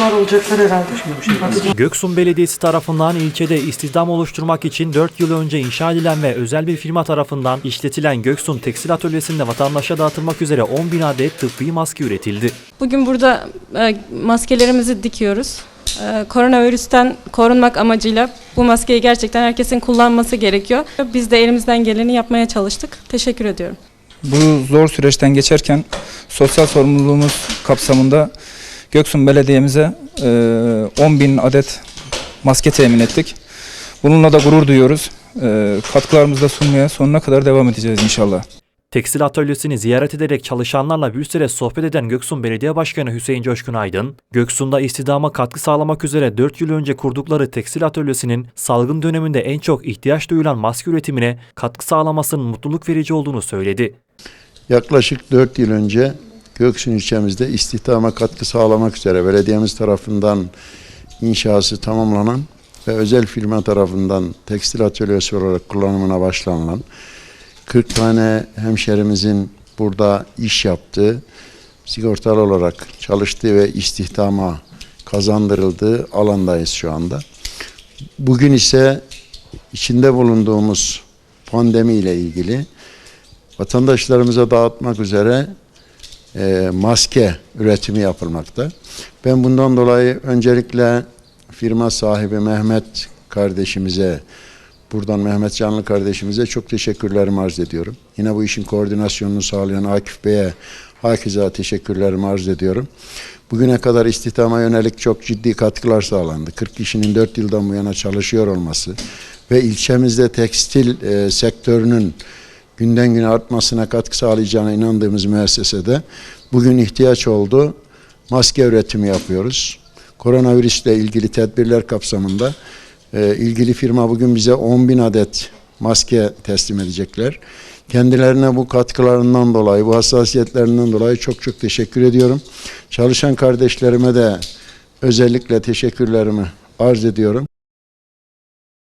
onlar olacaklar herhalde. Göksun Belediyesi tarafından ilçede istihdam oluşturmak için 4 yıl önce inşa edilen ve özel bir firma tarafından işletilen Göksun Tekstil Atölyesi'nde vatandaşa dağıtılmak üzere 10 bin adet tıbbi maske üretildi. Bugün burada e, maskelerimizi dikiyoruz. E, koronavirüsten korunmak amacıyla bu maskeyi gerçekten herkesin kullanması gerekiyor. Biz de elimizden geleni yapmaya çalıştık. Teşekkür ediyorum. Bu zor süreçten geçerken sosyal sorumluluğumuz kapsamında Göksun Belediye'mize e, 10 bin adet maske temin ettik. Bununla da gurur duyuyoruz. E, katkılarımızı da sunmaya sonuna kadar devam edeceğiz inşallah. Tekstil atölyesini ziyaret ederek çalışanlarla bir süre sohbet eden Göksun Belediye Başkanı Hüseyin Coşkun Aydın, Göksun'da istihdama katkı sağlamak üzere 4 yıl önce kurdukları tekstil atölyesinin salgın döneminde en çok ihtiyaç duyulan maske üretimine katkı sağlamasının mutluluk verici olduğunu söyledi. Yaklaşık 4 yıl önce Göksun ilçemizde istihdama katkı sağlamak üzere belediyemiz tarafından inşası tamamlanan ve özel firma tarafından tekstil atölyesi olarak kullanımına başlanılan 40 tane hemşerimizin burada iş yaptığı, sigortalı olarak çalıştığı ve istihdama kazandırıldığı alandayız şu anda. Bugün ise içinde bulunduğumuz pandemi ile ilgili vatandaşlarımıza dağıtmak üzere e, maske üretimi yapılmakta. Ben bundan dolayı öncelikle firma sahibi Mehmet kardeşimize, buradan Mehmet Canlı kardeşimize çok teşekkürlerimi arz ediyorum. Yine bu işin koordinasyonunu sağlayan Akif Bey'e hakeza teşekkürlerimi arz ediyorum. Bugüne kadar istihdama yönelik çok ciddi katkılar sağlandı. 40 kişinin 4 yıldan bu yana çalışıyor olması ve ilçemizde tekstil e, sektörünün günden güne artmasına katkı sağlayacağına inandığımız müessesede bugün ihtiyaç oldu. Maske üretimi yapıyoruz. Koronavirüsle ilgili tedbirler kapsamında e, ilgili firma bugün bize 10 bin adet maske teslim edecekler. Kendilerine bu katkılarından dolayı, bu hassasiyetlerinden dolayı çok çok teşekkür ediyorum. Çalışan kardeşlerime de özellikle teşekkürlerimi arz ediyorum.